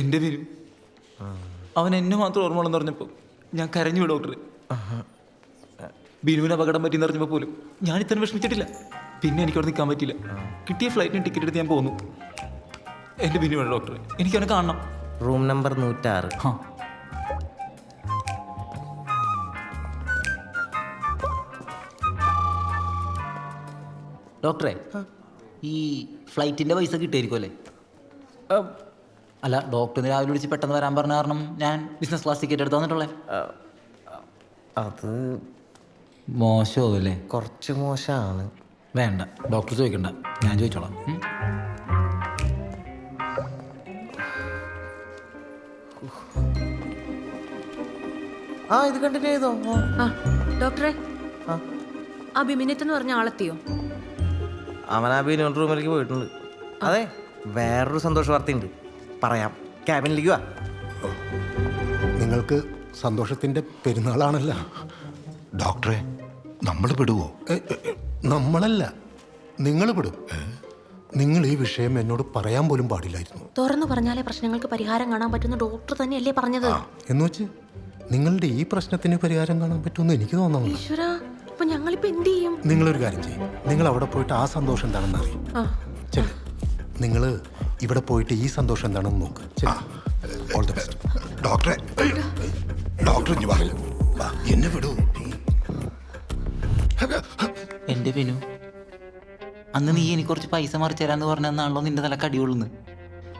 എന്റെ ബിനു അവൻ എന്നെ മാത്രം ഓർമ്മയുള്ളെന്ന് പറഞ്ഞപ്പോൾ ഞാൻ കരഞ്ഞു ഡോക്ടർ ബിനുവിന് അപകടം പറ്റിയെന്ന് പറഞ്ഞപ്പോൾ പോലും ഞാൻ ഇത്ര വിഷമിച്ചിട്ടില്ല. പിന്നെ എനിക്ക് അവിടെ നിൽക്കാൻ പറ്റില്ല കിട്ടിയ ഫ്ലൈറ്റിന് ടിക്കറ്റ് എടുത്ത് ഞാൻ പോന്നു. എന്റെ ബിനു വേണം ഡോക്ടറെ. എനിക്ക് അവനെ കാണണം. റൂം നമ്പർ നൂറ്റാറ്. ആ ഡോക്ടറെ ഈ ഫ്ലൈറ്റിന്റെ പൈസ കിട്ടിയായിരിക്കും അല്ലേ അല്ല ഡോക്ടറിന് രാവിലെ വിളിച്ച് പെട്ടെന്ന് വരാൻ പറഞ്ഞ കാരണം ഞാൻ ബിസിനസ് ക്ലാസ് ടിക്കറ്റ് എടുത്ത് വന്നിട്ടുള്ളേ അത് മോശമല്ലേ അല്ലേ? കുറച്ച് മോശമാണ്. വേണ്ട ഡോക്ടർ ചോദിക്കണ്ട. ഞാൻ ചോദിച്ചോളാം. ആ ഇത് കണ്ടിന്യൂ ചെയ്തോ? ആ. ഡോക്ടറെ. ആ. ബിമിനത്ത് എന്ന് പറഞ്ഞ ആളെത്തിയോ? അവൻ ആ റൂമിലേക്ക് പോയിട്ടുണ്ട്. അതെ വേറൊരു സന്തോഷ വാർത്തയുണ്ട്. പറയാം. ക്യാബിനിലേക്ക് വാ. നിങ്ങൾക്ക് സന്തോഷത്തിന്റെ പെരുന്നാളാണല്ലോ. ഡോക്ടറെ നമ്മൾ പെടുവോ? നമ്മളല്ല നിങ്ങൾ പെടും. നിങ്ങൾ ഈ വിഷയം എന്നോട് പറയാൻ പോലും പാടില്ലായിരുന്നു. തുറന്നു പറഞ്ഞാലേ പ്രശ്നങ്ങൾക്ക് പരിഹാരം കാണാൻ പറ്റുന്ന ഡോക്ടർ തന്നെയല്ലേ പറഞ്ഞത്? എന്ന് വെച്ച് നിങ്ങളുടെ ഈ പ്രശ്നത്തിന് പരിഹാരം കാണാൻ പറ്റുമെന്ന് എനിക്ക് തോന്നുന്നു ഈശ്വര ഇപ്പൊ ഞങ്ങളിപ്പോ എന്ത് ചെയ്യും? നിങ്ങളൊരു കാര്യം ചെയ്യും. നിങ്ങൾ അവിടെ പോയിട്ട് ആ സന്തോഷം എന്താണെന്ന് അറിയും. നിങ്ങൾ നിങ്ങൾ ഇവിടെ പോയിട്ട് ഈ സന്തോഷം എന്താണെന്ന് നോക്ക്. ശരി. ഓൾ ദ ബെസ്റ്റ് ഡോക്ടറെ ഡോക്ടർ ഇഞ്ഞ് വാ. വാ, എന്നെ വിടൂ. എന്റെ വിനു അന്ന് നീ എനിക്ക് കുറച്ച് പൈസ മറിച്ച് തരാന്ന് പറഞ്ഞാണല്ലോ നിന്റെ തലക്ക് അടിയുള്ളന്ന്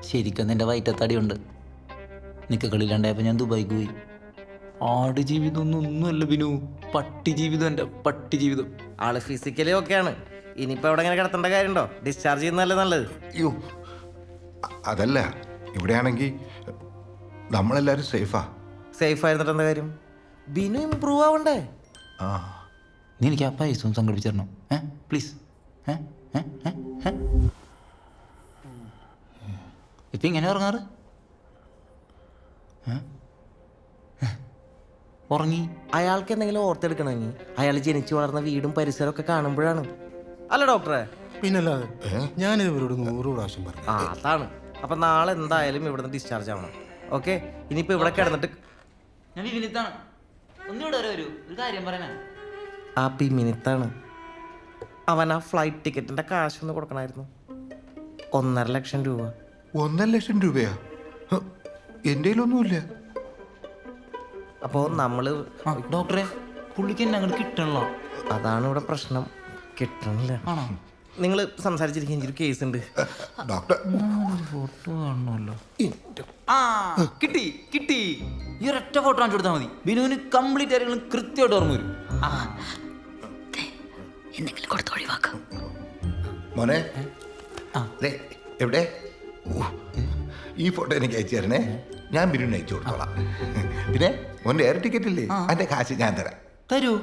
ശരിക്കും നിന്റെ വയറ്റത്തടിയുണ്ട്. നിക്ക കളിയിലുണ്ടായപ്പോൾ ഞാൻ ദുബായിക്ക് പോയി. ആട് ജീവിതം ഒന്നും ഒന്നുമല്ല ബിനു പട്ടി ജീവിതം എന്റെ പട്ടി ജീവിതം. ആൾ ഫിസിക്കലി ഓക്കെയാണ് ഇനിയിപ്പോ അവിടെ ഇങ്ങനെ കിടത്തേണ്ട കാര്യമുണ്ടോ? ഡിസ്ചാർജ് ചെയ്യുന്നതല്ലേ നല്ലത്? അയ്യോ അതല്ല ഇവിടെയാണെങ്കിൽ നമ്മളെല്ലാവരും സേഫാ. സേഫ് ആയിരുന്നിട്ട് എന്താ കാര്യം? ബിനു ഇമ്പ്രൂവ് ആവണ്ടേ? ആ. നീ എനിക്ക് ആ പൈസ ഒന്ന് സംഘടിപ്പിച്ചു തരണം. ഏ? പ്ലീസ് ഏ? ഏ? ഏ? ഏ? ഇപ്പം ഇങ്ങനെ ഉറങ്ങാറ്? ഉറങ്ങി. അയാൾക്ക് എന്തെങ്കിലും ഓർത്തെടുക്കണമെങ്കിൽ അയാൾ ജനിച്ചു വളർന്ന വീടും പരിസരവും ഒക്കെ കാണുമ്പോഴാണ്. അല്ല ഡോക്ടറെ? പിന്നല്ലാതെ ഞാനിത് ഇവരോട് നൂറ് പ്രാവശ്യം പറഞ്ഞു ആ അതാണ്. അപ്പൊ നാളെ എന്തായാലും ഇവിടുന്ന് ഡിസ്ചാർജ് ആവണം. ഓക്കെ ഇനിയിപ്പോ ഇവിടെ കിടന്നിട്ട് ഞാൻ വിനിത്താണ്. ഒന്നുകൂടെ വരെ വരൂ. ഒരു കാര്യം പറയാനാ ആ പിമിനിത്താണ് അവൻ ആ ഫ്ലൈറ്റ് ടിക്കറ്റിന്റെ കാശ് ഒന്ന് കൊടുക്കണായിരുന്നു. ഒന്നര ലക്ഷം രൂപ. ഒന്നര ലക്ഷം രൂപയാ? എന്റെ എന്റെ കയ്യിലൊന്നുമില്ല. അപ്പോൾ നമ്മൾ ആ ഡോക്ടറെ പുള്ളിക്ക് എന്നെ അങ്ങോട്ട് കിട്ടണല്ലോ. അതാണ് ഇവിടെ പ്രശ്നം. കിട്ടണില്ല. ആണോ? നിങ്ങൾ സംസാരിച്ചിരിക്കുന്ന എനിക്കൊരു കേസ് ഉണ്ട് ഡോക്ടർ ഫോട്ടോ കാണണമല്ലോ. ആ കിട്ടി കിട്ടി. ഈ ഒരൊറ്റ ഫോട്ടോ കാണിച്ചു കൊടുത്താൽ മതി. ബിനുവിന് കംപ്ലീറ്റ് കാര്യങ്ങളും കൃത്യമായിട്ട് ഓർമ്മ വരും. എന്തെങ്കിലും കൊടുത്ത് ഒഴിവാക്കാം. മോനെ. എവിടെ? ഈ ഫോട്ടോ എനിക്ക് അയച്ചു തരണേ. ഞാൻ ബിനുവിന് അയച്ചു കൊടുത്തോളാം. പിന്നെ മോന്റെ എയർ ടിക്കറ്റ് ഇല്ലേ? അതിന്റെ കാശ് ഞാൻ തരാം. തരൂ.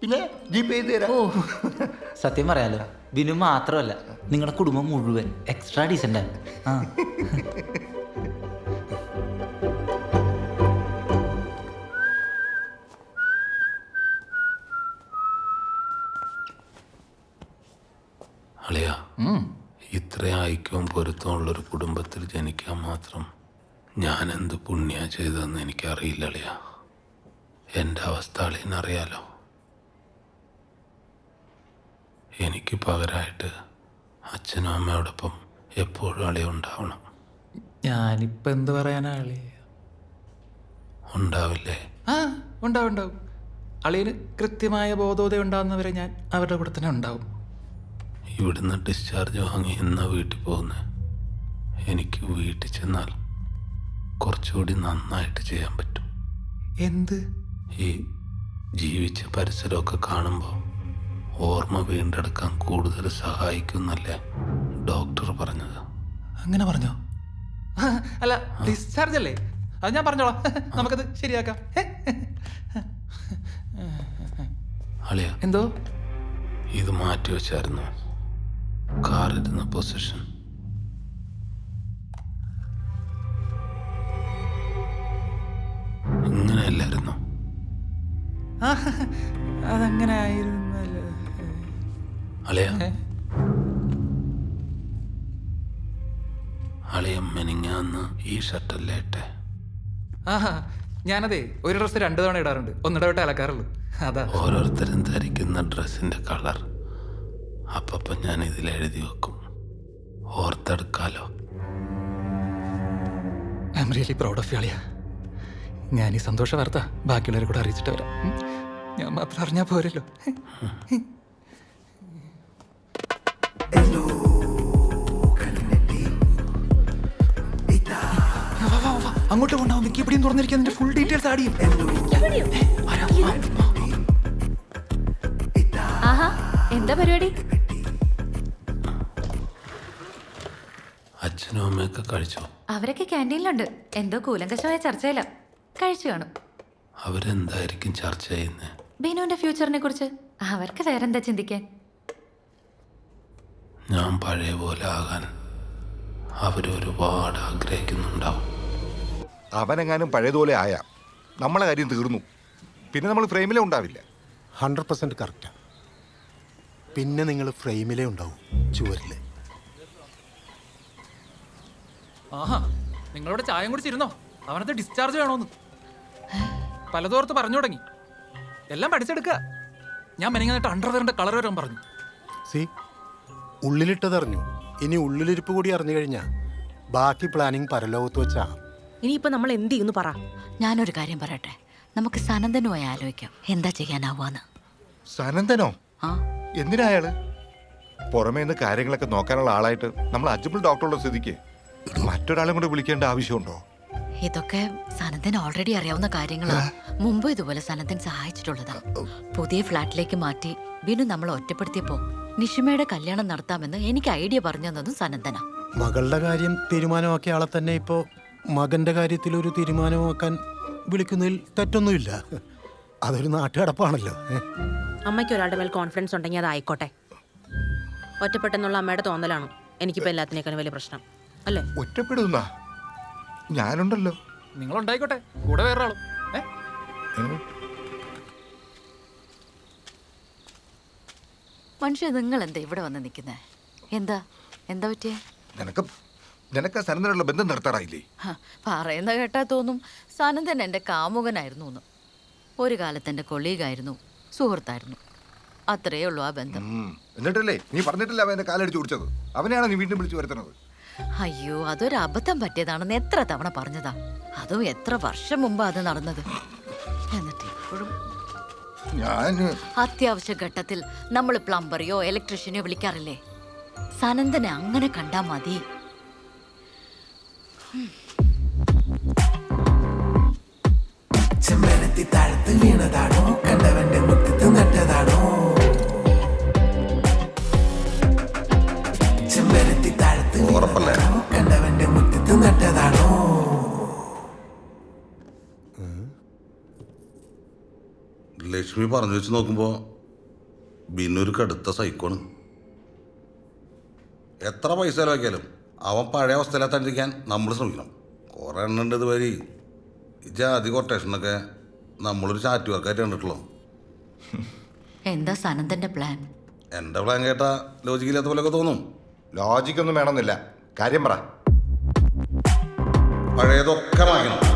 പിന്നെ ജി പേ ചെയ്ത് തരാം. സത്യം പറയാലോ. ബിനു മാത്രമല്ല നിങ്ങളുടെ കുടുംബം മുഴുവൻ എക്സ്ട്രാ ഡീസന്റ് ആ. അളിയ പൊരുത്തമുള്ള ഐക്യവും പൊരുത്തമുള്ളൊരു കുടുംബത്തിൽ ജനിക്കാൻ മാത്രം ഞാൻ എന്ത് പുണ്യ ചെയ്തതെന്ന് എനിക്കറിയില്ല അളിയ. എന്റെ അവസ്ഥ അളിയനറിയാലോ? എനിക്ക് പകരമായിട്ട് അച്ഛനും അമ്മയോടൊപ്പം എപ്പോഴും അളി ഉണ്ടാവണം. ഞാനിപ്പോൾ എന്ത് പറയാനാളി ഉണ്ടാവില്ലേ? ആ ഉണ്ടാവും ഉണ്ടാവും. അളിയന് കൃത്യമായ ബോധോദയം ഉണ്ടാകുന്നവരെ ഞാൻ അവരുടെ കൂടെ തന്നെ ഉണ്ടാവും. ഇവിടുന്ന് ഡിസ്ചാർജ് വാങ്ങി എന്നാ വീട്ടിൽ പോകുന്നത് എനിക്ക് വീട്ടിൽ ചെന്നാൽ കുറച്ചുകൂടി നന്നായിട്ട് ചെയ്യാൻ പറ്റും. എന്ത്? ഈ ജീവിച്ച പരിസരമൊക്കെ കാണുമ്പോൾ ഓർമ്മ വീണ്ടെടുക്കാൻ കൂടുതൽ സഹായിക്കുന്നല്ലേ ഡോക്ടർ പറഞ്ഞത്. അങ്ങനെ പറഞ്ഞോ? അല്ല ഡിസ്ചാർജ് അല്ലേ? അത് ഞാൻ പറഞ്ഞോളാം. നമുക്കത് ശരിയാക്കാം? അളിയ. എന്തോ? ഇത് മാറ്റി വെച്ചായിരുന്നു. കാറിരുന്ന പൊസിഷൻ. ഇങ്ങനെയല്ലായിരുന്നു? അതങ്ങനെ ആയിരുന്നല്ലോ. അളിയ? അളിയ മെനിങ്ങാന്ന് ഈ ഷർട്ടല്ലേ ഇട്ടെ. ആഹാ ഞാനതെ ഒരു ഡ്രസ്സ് രണ്ട് തവണ ഇടാറുണ്ട്. ഒന്നിടവിട്ട് അലക്കാറുള്ളൂ. അതാ. ഓരോരുത്തരും ധരിക്കുന്ന ഡ്രസ്സിന്റെ കളർ. അപ്പം ഞാൻ ഇതിൽ എഴുതി വെക്കും. ഓർത്തെടുക്കാലോ. I'm really proud of യാളിയ ഞാൻ ഈ സന്തോഷ വാർത്ത ബാക്കിയുള്ളവരെ കൂടെ അറിയിച്ചിട്ട് വരാം. ഞാൻ മാത്രം അറിഞ്ഞാൽ പോരല്ലോ. അങ്ങോട്ട് കൊണ്ടാവും മിക്കി എവിടെയും തുറന്നിരിക്കാൻ നിന്റെ ഫുൾ ഡീറ്റെയിൽസ് ആഡ് ചെയ്യും. എന്താ പരിപാടി? അച്ഛനും അമ്മയൊക്കെ കഴിച്ചോ? അവരൊക്കെ ക്യാന്റീനിലുണ്ട്. എന്തോ കൂലങ്കശമായ ചർച്ചയില്ല കഴിച്ചു കാണും. അവരെന്തായിരിക്കും ചർച്ച ചെയ്യുന്നത് ബിനുവിന്റെ ഫ്യൂച്ചറിനെ കുറിച്ച്. അവർക്ക് വേറെന്താ ചിന്തിക്കാൻ? ഞാൻ പഴയ പോലെ ആകാൻ അവരൊരുപാട് ആഗ്രഹിക്കുന്നുണ്ടാവും. അവനെങ്ങാനും പഴയതുപോലെ ആയ നമ്മളെ കാര്യം തീർന്നു. പിന്നെ നമ്മൾ ഫ്രെയിമിലേ ഉണ്ടാവില്ല. ഹൺഡ്രഡ് പെർസെന്റ് കറക്റ്റാണ് പിന്നെ നിങ്ങൾ ഫ്രെയിമിലേ ഉണ്ടാവും ചുവരിൽ ആഹാ നിങ്ങളോട് ചായം കുടിച്ചിരുന്നോ? അവനത്തെ ഡിസ്ചാർജ് വേണോന്ന്. പലതോർത്ത് പറഞ്ഞു തുടങ്ങി. എല്ലാം പഠിച്ചെടുക്കുക. ഞാൻ മെനങ്ങായിട്ട് അണ്ടർവെയറിന്റെ കളർ വരാൻ പറഞ്ഞു. സി ഉള്ളിലിട്ടതറിഞ്ഞു. ഇനി ഉള്ളിലിരിപ്പ് കൂടി അറിഞ്ഞു കഴിഞ്ഞാൽ ബാക്കി പ്ലാനിങ് പരലോകത്ത് വെച്ചാ. ഇനിയിപ്പോ നമ്മൾ എന്ത് ചെയ്യുന്നു പറ. ഞാനൊരു കാര്യം പറയട്ടെ. നമുക്ക് സനന്ദനുമായി ആലോചിക്കാം. എന്താ ചെയ്യാനാവാന്ന്. സനന്ദനോ ആ. എന്തിനാ അയാൾ? പുറമേ നിന്ന് കാര്യങ്ങളൊക്കെ നോക്കാനുള്ള ആളായിട്ട് നമ്മൾ അജ്മൽ ഡോക്ടറുള്ള സ്ഥിതിക്ക് മറ്റൊരാളെ കൂടെ വിളിക്കേണ്ട ആവശ്യമുണ്ടോ? ഇതൊക്കെ സനന്ദൻ ഓൾറെഡി അറിയാവുന്ന കാര്യങ്ങളാണ് മുമ്പ് ഇതുപോലെ സനന്ദൻ സഹായിച്ചിട്ടുള്ളതാ. പുതിയ ഫ്ലാറ്റിലേക്ക് മാറ്റി ബിനു നമ്മൾ ഒറ്റപ്പെടുത്തിയപ്പോ നിഷിമയുടെ കല്യാണം നടത്താമെന്ന് എനിക്ക് ഐഡിയ പറഞ്ഞു തന്നതും സനന്ദന. മകളുടെ കാര്യം തീരുമാനമാക്കിയ ആളെ തന്നെ ഇപ്പോ മകന്റെ കാര്യത്തിൽ ഒരു തീരുമാനമാക്കാൻ വിളിക്കുന്നതിൽ തെറ്റൊന്നുമില്ല. അതൊരു നാട്ടുകടപ്പാണല്ലോ? അമ്മയ്ക്ക് ഒരാളുടെ മേൽ കോൺഫിഡൻസ് ഉണ്ടെങ്കിൽ അത് ആയിക്കോട്ടെ. ഒറ്റപ്പെട്ടെന്നുള്ള അമ്മയുടെ തോന്നലാണ് എനിക്കിപ്പോ എല്ലാത്തിനേക്കാളും വലിയ പ്രശ്നം. അല്ലേ? ഒറ്റപ്പെടുന്ന? ഞാനുണ്ടല്ലോ. നിങ്ങൾ ഉണ്ടായിക്കോട്ടെ കൂടെ വേറെ ആളും ഏ? മനുഷ്യ നിങ്ങൾ എന്താ ഇവിടെ വന്ന് നിൽക്കുന്നത് എന്താ? എന്താ പറ്റിയേ? നിനക്ക് നിനക്ക് സനന്ദനുള്ള ബന്ധം നിർത്താറായില്ലേ? പറയുന്ന കേട്ടാ തോന്നും. സനന്ദൻ എന്റെ കാമുകനായിരുന്നു എന്ന്. ഒരു കാലത്ത് എന്റെ കൊളീഗായിരുന്നു സുഹൃത്തായിരുന്നു. അത്രേ ഉള്ളൂ ആ ബന്ധം. എന്നിട്ടല്ലേ? നീ പറഞ്ഞിട്ടില്ല അവൻ എന്റെ കാലടിച്ച് കുടിച്ചത് അവനെയാണ് നീ വീണ്ടും വിളിച്ചു വരുത്തുന്നത്? അയ്യോ അതൊരു അബദ്ധം പറ്റിയതാണെന്ന് എത്ര തവണ പറഞ്ഞതാ. അതും എത്ര വർഷം മുമ്പാ അത് നടന്നത്. എന്നിട്ട് ഞാൻ അത്യാവശ്യ ഘട്ടത്തിൽ നമ്മൾ പ്ലംബറിയോ ഇലക്ട്രീഷ്യനെയോ വിളിക്കാറില്ലേ? സനന്ദനെ അങ്ങനെ കണ്ടാ മതി. ചെമ്മരത്തി താഴത്ത് വീണതാണോ? പറഞ്ഞു വെച്ച് നോക്കുമ്പോൾ ബിന്നൊരു കടുത്ത സൈക്കോണ് എത്ര പൈസ ചിലവാക്കിയാലും അവൻ പഴയ അവസ്ഥയിലെത്താണ്ടിരിക്കാൻ നമ്മൾ ശ്രമിക്കണം. കുറേ എണ്ണുണ്ട് ഇതുവഴി. ഈ ജാതി കൊട്ടേഷനൊക്കെ നമ്മളൊരു ചാറ്റ് വർക്കായിട്ട് കണ്ടിട്ടുള്ളൂ? എന്താ സനന്ദന്റെ പ്ലാൻ എന്റെ പ്ലാൻ കേട്ടാ ലോജിക്കില്ലാത്ത പോലെയൊക്കെ തോന്നും. ലോജിക്കൊന്നും വേണമെന്നില്ല. കാര്യം പറ. പഴയതൊക്കെ മാറ്റണം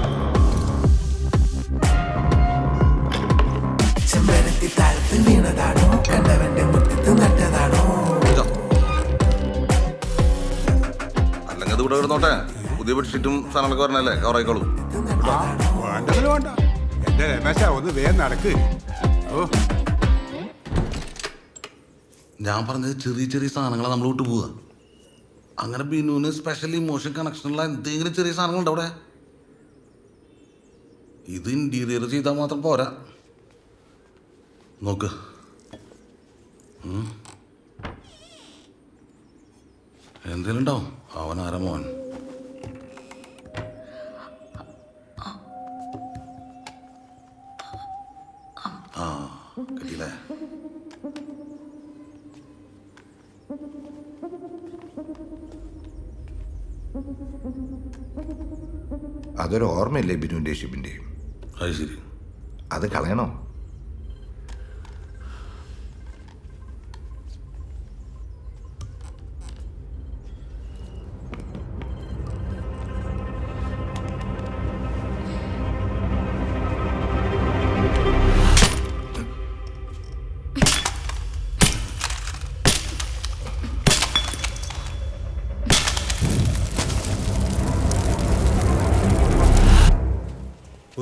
ചെമ്പരത്തി താഴത്ത് വീണതാണോ? കണ്ടവന്റെ മുറ്റത്ത് നട്ടതാണോ. അല്ലെങ്കിൽ അത് ഇവിടെ കിടന്നോട്ടെ. പുതിയ ബെഡ്ഷീറ്റും സാധനങ്ങളൊക്കെ വരണല്ലേ? കവറായിക്കോളൂ വേണ്ടതിന് വേണ്ട എന്റെ രമേശ ഒന്ന് വേഗം നടക്ക്. ഓ. ഞാൻ പറഞ്ഞത് ചെറിയ ചെറിയ സാധനങ്ങളാണ് നമ്മൾ വിട്ടു പോവുക. അങ്ങനെ ബിനുവിന് സ്പെഷ്യൽ ഇമോഷൻ കണക്ഷനുള്ള എന്തെങ്കിലും ചെറിയ സാധനങ്ങളുണ്ട് അവിടെ? ഇത് ഇന്റീരിയർ ചെയ്താൽ മാത്രം പോരാ. നോക്ക്. എന്തേലും ഉണ്ടാവും അവൻ ആരാ മോൻ? ആ കിട്ടിയില്ലേ? അതൊരു ഓർമ്മയില്ലേ ബിനുവിന്റെയും ഷിബിന്റെയും അത് ശരി. അത് കളയണോ?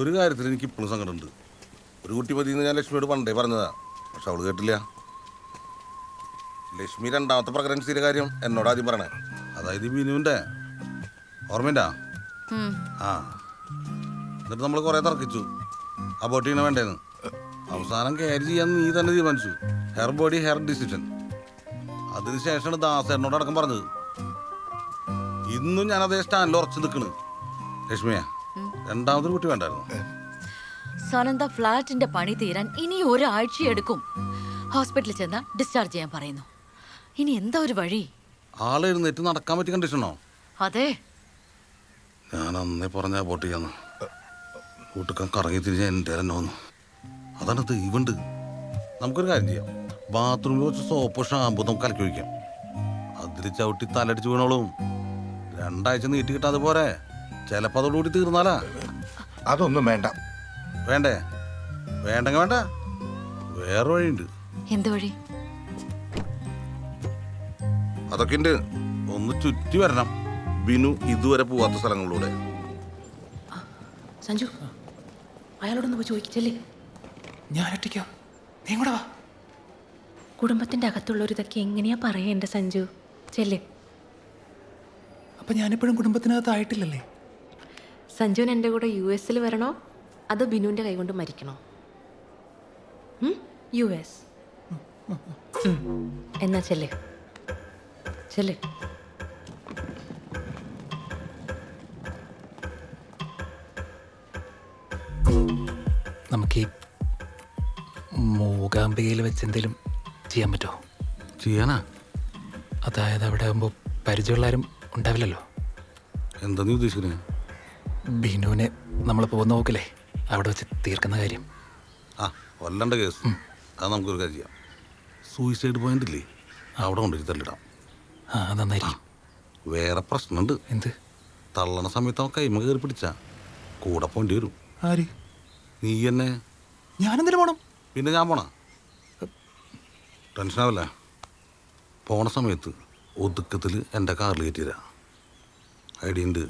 ഒരു കാര്യത്തിൽ എനിക്ക് ഇപ്പോഴും സങ്കടമുണ്ട്. ഒരു കുട്ടി പതിന്ന് ഞാൻ ലക്ഷ്മിയോട് പണ്ടേ പറഞ്ഞതാ. പക്ഷെ അവൾ കേട്ടില്ല. ലക്ഷ്മി രണ്ടാമത്തെ പ്രഗ്നൻസിയുടെ കാര്യം എന്നോട് ആദ്യം പറയണേ. അതായത് ബിനുവിന്റെ ബിനുവിന്റെ. ഓർമ്മയുണ്ടാ. ആ. എന്നിട്ട് നമ്മൾ കുറേ തർക്കിച്ചു. അബോട്ട് ചെയ്യണ വേണ്ടേന്ന്. അവസാനം ക്യാരി ചെയ്യാൻ നീ തന്നെ തീരുമാനിച്ചു. ഹെയർ ബോഡി ഹെയർ ഡിസിഷൻ അതിനുശേഷമാണ് ദാസേനോട് അടക്കം പറഞ്ഞത്. ഇന്നും ഞാൻ അതേ സ്റ്റാൻഡിൽ ഉറച്ചു നിൽക്കണ്. ലക്ഷ്മിയ. രണ്ടാമതൊരു കുട്ടി വേണ്ടായിരുന്നു. സനന്ദ ഫ്ലാറ്റിന്റെ പണി തീരാൻ ഇനി ഒരാഴ്ച എടുക്കും. ഹോസ്പിറ്റലിൽ ചെന്ന് ഡിസ്ചാർജ് ചെയ്യാൻ പറയുന്നു. ഇനി എന്താ ഒരു വഴി? ആളെ എഴുന്നേറ്റ് നടക്കാൻ പറ്റിയ കണ്ടീഷനോ അതെ. ഞാൻ അന്നേ പറഞ്ഞ ബോട്ട് ചെയ്യാന്ന് കൂട്ടുക്കാൻ കറങ്ങി തിരിഞ്ഞ എന്റെ തന്നെ വന്നു. അതാണ് ദൈവമുണ്ട് നമുക്കൊരു കാര്യം ചെയ്യാം. ബാത്റൂമിൽ വെച്ച് സോപ്പ് ഷാമ്പു നമുക്ക് കലക്കി ഒഴിക്കാം. അതിൽ ചവിട്ടി തലടിച്ച് വീണോളും. രണ്ടാഴ്ച നീട്ടി കിട്ടാതെ പോരെ. ചിലപ്പോൾ അതോടുകൂടി തീർന്നാലാ? അതൊന്നും വേണ്ട. വേണ്ടേ? വേണ്ടെങ്കിൽ വേണ്ട. വേറെ വഴിയുണ്ട്. എന്ത് വഴി? അതൊക്കെ ഉണ്ട് ഒന്ന് ചുറ്റി വരണം. ബിനു ഇതുവരെ പോവാത്ത സ്ഥലങ്ങളിലൂടെ. സഞ്ജു അയാളോടൊന്ന് പോയി ചോദിക്കില്ലേ ഞാൻ ഒറ്റയ്ക്കോ. നീ കൂടെ വാ. കുടുംബത്തിന്റെ അകത്തുള്ളവരിതൊക്കെ എങ്ങനെയാ പറയേണ്ട എന്റെ സഞ്ജു? ചെല്ലേ. അപ്പൊ ഞാനിപ്പോഴും കുടുംബത്തിനകത്ത് ആയിട്ടില്ലല്ലേ സഞ്ജുവിന് എന്റെ കൂടെ യു എസിൽ വരണോ? അതോ ബിനുവിന്റെ കൈകൊണ്ട് മരിക്കണോ? Yes. എന്നാ ചെല്ലേ. ചെല്ലേ. നമുക്ക് ഈ മൂകാംബികയിൽ വെച്ച് എന്തെങ്കിലും ചെയ്യാൻ പറ്റുമോ ചെയ്യാനാ? അതായത് അവിടെ ആകുമ്പോൾ പരിചയമുള്ള ആരും ഉണ്ടാവില്ലല്ലോ? എന്താ നീ ഉദ്ദേശിക്കുന്നത് ബിനുവിനെ നമ്മൾ പോകുന്ന നോക്കില്ലേ? അവിടെ വെച്ച് തീർക്കുന്ന കാര്യം. ആ കൊല്ലണ്ട കേസ്. അത് നമുക്കൊരു കാര്യം ചെയ്യാം. സൂയിസൈഡ് പോയിന്റ് ഇല്ലേ? അവിടെ കൊണ്ടുപോയി തള്ളിടാം ആ നന്നായിരിക്കും. വേറെ പ്രശ്നമുണ്ട്. എന്ത്? തള്ളണ സമയത്ത് അവൻ കൈമ കയറി പിടിച്ചാ. കൂടെ പോണ്ടി വരും. ആര്? നീ എന്നെ? ഞാനെന്തിനു പോണം? പിന്നെ ഞാൻ പോണ? ടെൻഷനാവല്ലേ പോണ സമയത്ത് ഒതുക്കത്തിൽ എന്റെ കാറിൽ കയറ്റിയരാ ഐഡിയ ഉണ്ട്.